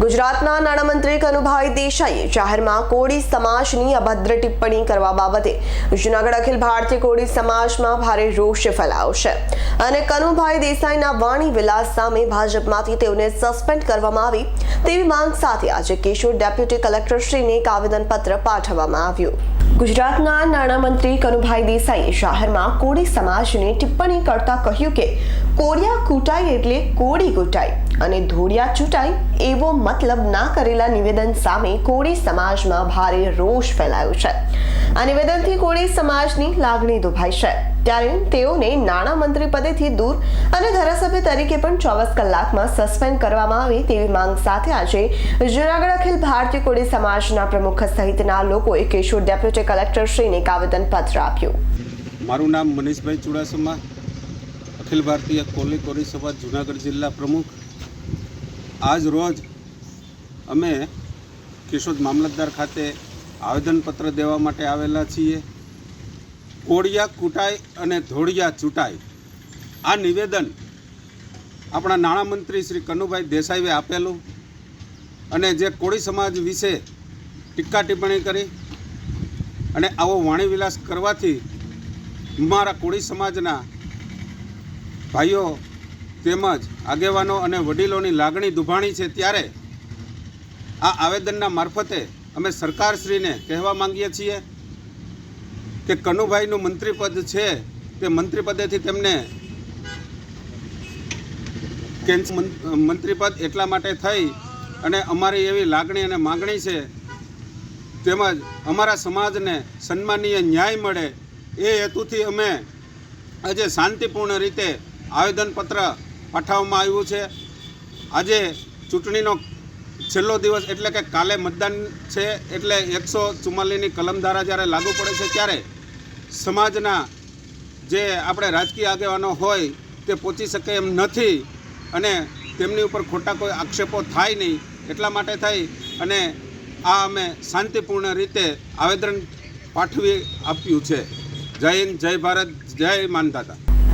ગુજરાતના નાણામંત્રી કનુભાઈ દેસાઈએ જાહેરમાં કોળી સમાજની અભદ્ર ટિપ્પણી કરવા બાબતે જૂનાગઢ અખિલ ભારતીય કોળી સમાજમાં ભારે રોષ ફેલાયો છે. અને કનુભાઈ દેસાઈના વાણી વિલાસ સામે ભાજપમાંથી તેઓને સસ્પેન્ડ કરવામાં આવી તેવી માંગ સાથે આજે કેશોર ડેપ્યુટી કલેક્ટરશ્રીને એક આવેદનપત્ર પાઠવવામાં આવ્યું. ગુજરાતના નાણામંત્રી કનુભાઈ દેસાઈએ શહેરમાં કોળી સમાજને ટિપ્પણી કરતા કહ્યું કે, કોળિયા કૂટાઈ એટલે કોળી કૂટાઈ અને ધોળિયા ચૂંટાઈ એવો મતલબ ના કરેલા નિવેદન સામે કોળી સમાજમાં ભારે રોષ ફેલાયો છે. આ નિવેદનથી કોળી સમાજની લાગણી દુભાઈ છે. ત્યારે તેઓને નાણામંત્રી પદેથી દૂર અને ધારાસભ્ય તરીકે પણ ચોવીસ કલાકમાં સસ્પેન્ડ કરવામાં આવે તેવી માંગ સાથે આજે જૂનાગઢ અખિલ ભારતીય કોળી સમાજના પ્રમુખ સહિતના લોકોએ કેશોર ડેપ્યુટી કલેક્ટરશ્રીને એક આવેદનપત્ર આપ્યું. મારું નામ મનીષભાઈ ચુડાસમા, અખિલ ભારતીય કોલી કોરી સભા જુનાગઢ જિલ્લા પ્રમુખ. આજ રોજ અમે કેશોદ મામલતદાર ખાતે આવેદનપત્ર દેવા માટે આવેલા છીએ. કોળિયા કૂટાઈ અને ધોળિયા ચૂંટાઈ. આ નિવેદન આપણા નાણામંત્રી શ્રી કનુભાઈ દેસાઈએ આપેલું અને જે કોળી સમાજ વિશે ટીકા ટિપ્પણી કરી અને આવો વાણીવિલાસ કરવાથી મારા કોળી સમાજના ભાઈઓ તેમજ આગેવાનો અને વડીલોની લાગણી દુભાણી છે ત્યારે આ આવેદનના મારફતે અમે સરકારશ્રીને કહેવા માંગીએ છીએ કે કનુભાઈનું મંત્રીપદ છે તે મંત્રીપદેથી તેમને કેન્સ મંત્રીપદ એટલા માટે થઈ અને અમારી એવી લાગણી અને માગણી છે. તેમજ અમારા સમાજને સન્માનીય ન્યાય મળે એ હેતુથી અમે આજે શાંતિપૂર્ણ રીતે આવેદનપત્ર પાઠવવામાં આવ્યું છે. આજે ચૂંટણીનો છેલ્લો દિવસ એટલે કે કાલે મતદાન છે એટલે એકસો ચુમ્માલીસની કલમ ધારા જ્યારે લાગુ પડે છે ત્યારે સમાજના જે આપણે રાજકીય આગેવાનો હોય તે પહોંચી શકે એમ નથી અને તેમની ઉપર ખોટા કોઈ આક્ષેપો થાય નહીં એટલા માટે થઈ અને આ અમે શાંતિપૂર્ણ રીતે આવેદન પાઠવી આપ્યું છે. જય હિન્દ, જય ભારત, જય માનદાતા.